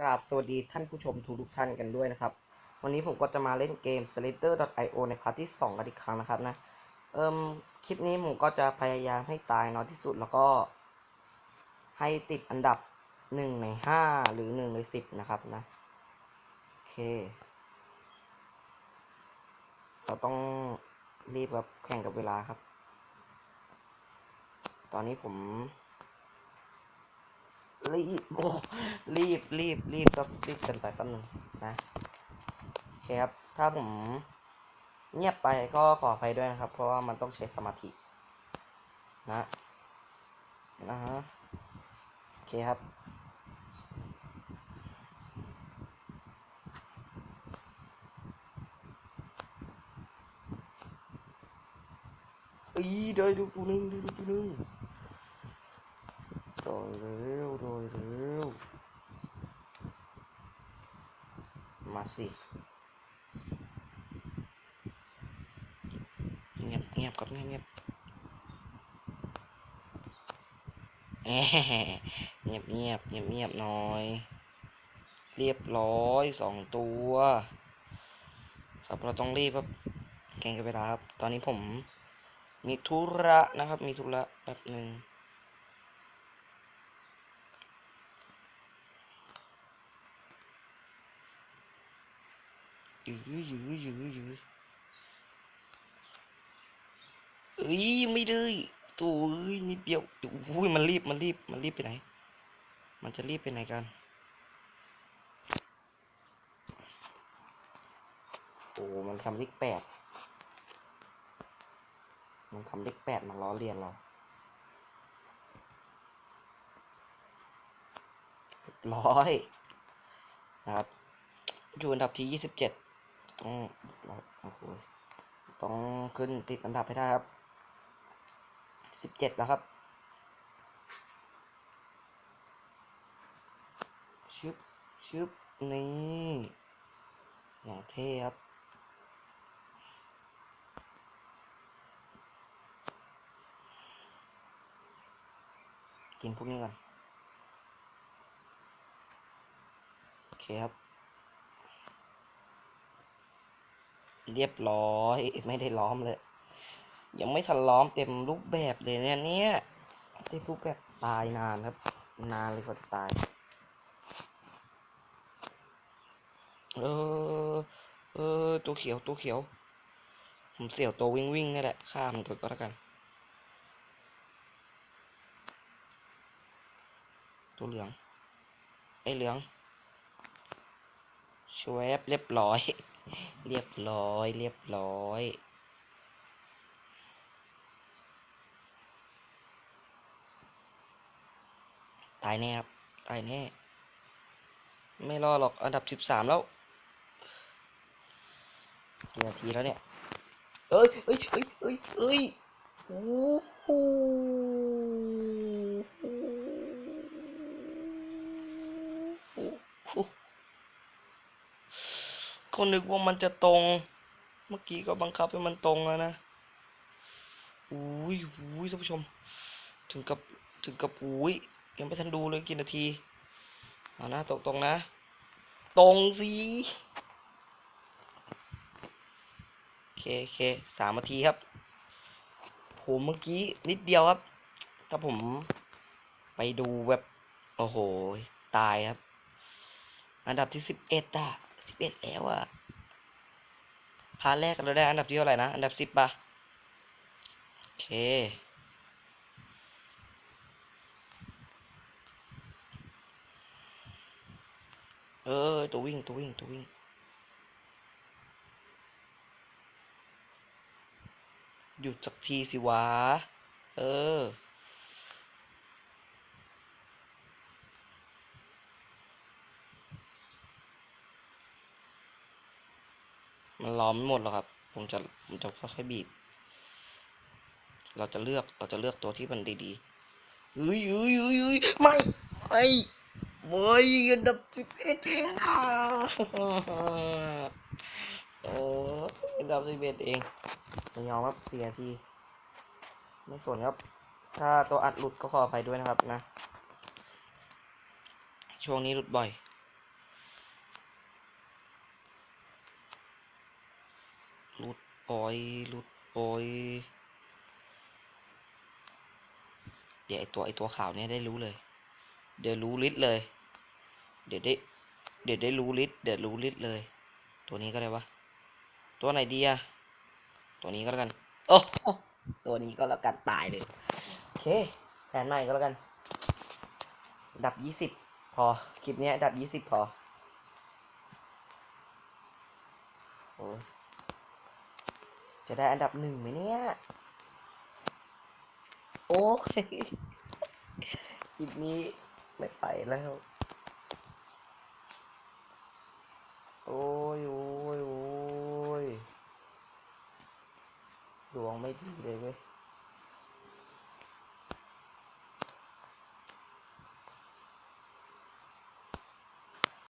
กราบสวัสดีท่านผู้ชมทุกทุกท่านกันด้วยนะครับ วันนี้ผมก็จะมาเล่นเกม Slater.io ในพาร์ทที่ 2 กันอีกครั้งนะครับนะเอิมคลิปนี้ผมก็จะพยายามให้ตายน้อยที่สุดแล้วก็ ให้ติดอันดับ 1 ใน 5 หรือ 1 ใน 10 นะครับนะ โอเค เราต้องรีบแบบแข่งกับเวลาครับ ตอนนี้ผม รีบโอ้รีบรีบรีบต้องรีบกันไปแป๊บนึงนะโอเคครับ ถ้าผมเงียบไปก็ขออภัยด้วยนะครับ เพราะว่ามันต้องใช้สมาธินะนะฮะโอเคครับอีได้ดูตัวหนึงได้ดูตัวหนึงโดยเร็ว โดยเร็วมาสิ เงียบเงียบครับเงียบเงียบเงียบเงียบเงียบเงียบหน่อย เรียบร้อยสองตัว ครับเราต้องรีบครับแข่งกับเวลาครับ ตอนนี้ผมมีธุระนะครับ มีธุระแป๊บหนึ่ง ยื้อยื้อยื้อยื้อเอ้ยไม่ได้ตัวเอ้ยนิดเดียวอุ้ยมันรีบมันรีบมันรีบไปไหน มันจะรีบไปไหนกันโอ้มันทำเลขแปดมันทำเลขแปดมาล้อเลียนเราร้อยนะครับอยู่อันดับที่ยี่สิบเจ็ด ต้องโอ้โหต้องขึ้นติดอันดับให้ได้ครับสิบเจ็ดแล้วครับชึบชึบนี่อย่างเท่ครับกินพวกนี้ก่อนโอเคครับ เรียบร้อยไม่ได้ล้อมเลย ยังไม่ทันล้อมเต็มรูปแบบเลยเนี่ยเนี่ยเต็มรูปแบบตายนานครับ นานเลยกว่าตายเออเออตัวเขียวตัวเขียว ผมเสี่ยวตัววิ่งวิ่งนี่แหละข้ามก่อนก็แล้วกัน ตัวเหลืองไอ้เหลือง ชวบเรียบร้อย เรียบร้อย เรียบร้อย ตายแน่ครับ ตายแน่ ไม่รอหรอก อันดับสิบสามแล้วกี่นาทีแล้วเนี่ย เอ้ยเอ้ยเอ้ยเอ้ยเอ้ยโอ้โห ก็นึกว่ามันจะตรง เมื่อกี้ก็บังคับให้มันตรงแล้วนะอุ้ยอุ้ยท่านผู้ชม ถึงกับถึงกับอุ้ยยังไม่ทันดูเลยกี่นาทีเอานะตรงตรงนะ ตรงสิโอเคโอเคสามนาทีครับผมเมื่อกี้นิดเดียวครับ ถ้าผมไปดูแบบ โอ้โห ตายครับ อันดับที่สิบเอ็ดอะ สิบเอ็ดแล้วอะพาร์ทแรกเราได้อันดับที่เท่าไหร่นะ อันดับสิบปะโอเค เออ ตัววิ่ง ตัววิ่ง ตัววิ่งหยุดสักทีสิวะ เออ มันล้อมไม่หมดหรอกครับ ผมจะผมจะค่อยๆบีบ เราจะเลือกเราจะเลือกตัวที่มันดีๆเฮ้ยเฮ้ยเฮ้ยเฮ้ยไม่ไม่ไม่อันดับสิบเอ็ดเองอะโอ้อันดับสิบเอ็ดเองไม่ยอมครับเสียทีไม่สนครับ ถ้าตัวอัดหลุดก็ขออภัยด้วยนะครับนะ ช่วงนี้หลุดบ่อย หลุดปล่อยหลุดปล่อย เดี๋ยวไอตัวไอตัวขาวเนี่ยได้รู้เลย เดี๋ยวรู้ฤทธิ์เลย เดี๋ยวได้ เดี๋ยวได้รู้ฤทธิ์เดี๋ยวรู้ฤทธิ์เลย ตัวนี้ก็ได้วะ ตัวไหนดีอะตัวนี้ก็แล้วกัน โอ้ตัวนี้ก็แล้วกันตายเลย โอเคแผนใหม่ก็แล้วกัน ดับยี่สิบพอ คลิปเนี้ยดับยี่สิบพอ โอ้ จะได้อันดับหนึ่งไหมเนี่ย โอ้ยคลิปนี้ไม่ไปแล้ว โอ้ยโอ้ยโอ้ยดวงไม่ดีเลยเว้ย